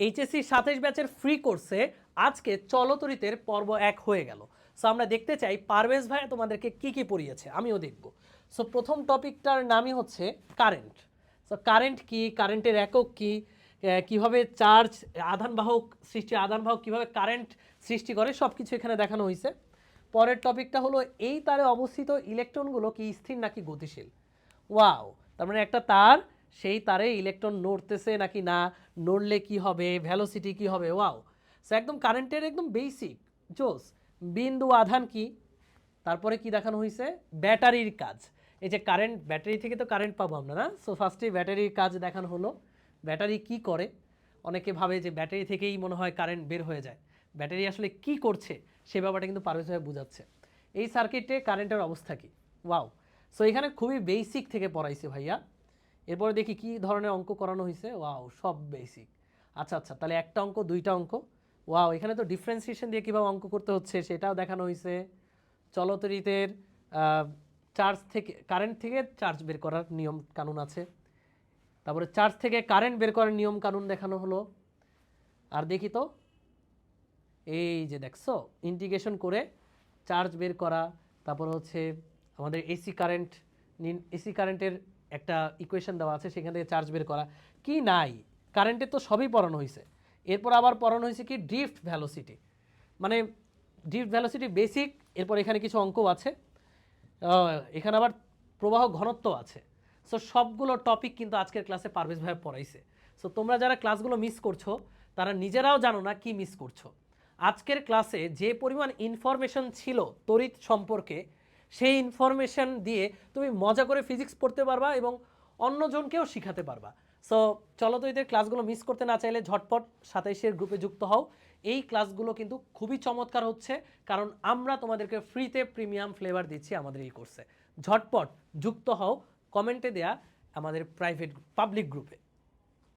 HSC সাতাইশ ব্যাচের free কোর্সে আজকে চলতরিতের পর্ব এক হয়ে গেল। সো আমরা দেখতে চাই পারভেজ ভাই তোমাদেরকে কি কি পড়িয়েছে, আমিও দেখব। সো প্রথম টপিকটার নামই হচ্ছে কারেন্ট সো কারেন্ট কি কারেন্টের একক কি কীভাবে চার্জ আধানবাহক সৃষ্টি আধানবাহক কীভাবে কারেন্ট সৃষ্টি করে সব কিছু এখানে দেখানো হয়েছে পরের টপিকটা হলো, এই তারে অবস্থিত ইলেকট্রনগুলো কি স্থির নাকি গতিশীল? ওয়াও তার মানে একটা তার সেই তারে ইলেকট্রন নড়তেছে নাকি না, নড়লে কি হবে ভ্যালোসিটি কি হবে ওয়াও সো একদম কারেন্টের একদম বেসিক জোস। বিন্দু আধান কি? তারপরে কি দেখানো হয়েছে ব্যাটারির কাজ। এই যে কারেন্ট ব্যাটারি থেকে তো কারেন্ট পাবো আমরা, না? সো ফার্স্টে ব্যাটারির কাজ দেখানো হলো। ব্যাটারি কি করে? অনেকে ভাবে যে ব্যাটারি থেকেই মনে হয় কারেন্ট বের হয়ে যায়। ব্যাটারি আসলে কি করছে, সে ব্যাপারটা কিন্তু পারভেজ ভাই বোঝাচ্ছে। এই সার্কিটে কারেন্টের অবস্থা কি? ওয়াও সো এখানে খুবই বেসিক থেকে পড়াইছে ভাইয়া। এরপরে দেখি কি ধরনের অঙ্ক করানো হয়েছে? ওয়াও, সব বেসিক আচ্ছা আচ্ছা তাহলে একটা অঙ্ক, দুইটা অঙ্ক। ওয়াও, এখানে তো ডিফারেন্সিয়েশন দিয়ে কীভাবে অঙ্ক করতে হচ্ছে সেটাও দেখানো হয়েছে। চলতরিতের চার্জ থেকে কারেন্ট থেকে চার্জ বের করার নিয়ম কানুন আছে। তারপরে চার্জ থেকে কারেন্ট বের করার নিয়ম কানুন দেখানো হলো। আর দেখি তো, এই যে দেখছ ইন্টিগ্রেশন করে চার্জ বের করা। তারপর হচ্ছে আমাদের এসি কারেন্ট এসি কারেন্টের একটা ইকুয়েশন দেওয়া আছে, সেখান থেকে চার্জ বের করা। কি নাই? কারেন্টের তো সবই পড়ানো হয়েছে এরপর আবার পড়ানো হয়েছে কি? ড্রিফট ভ্যালোসিটি মানে ড্রিফট ভ্যালোসিটি বেসিক এরপর এখানে কিছু অঙ্ক আছে। এখানে আবার প্রবাহ ঘনত্ব আছে। সো সবগুলো টপিক কিন্তু আজকের ক্লাসে পারভেজ ভাই পড়াইছে। সো তোমরা যারা ক্লাসগুলো মিস করছ, তারা নিজেরাও জানো না কি মিস করছ। আজকের ক্লাসে যে পরিমাণ ইনফরমেশন ছিল, তড়িৎ সম্পর্কে সেই ইনফরমেশন দিয়ে তুমি মজা করে ফিজিক্স পড়তে পারবা এবং অন্যজনকেও শিখাতে পারবা। সো চলো তো এদের ক্লাসগুলো মিস করতে না চাইলে ঝটপট সাতাইশের গ্রুপে যুক্ত হও। এই ক্লাসগুলো কিন্তু খুবই চমৎকার হচ্ছে, কারণ আমরা তোমাদেরকে ফ্রিতে প্রিমিয়াম ফ্লেভার দিচ্ছি আমাদের এই কোর্সে ঝটপট যুক্ত হও কমেন্টে দেয়া আমাদের প্রাইভেট পাবলিক গ্রুপে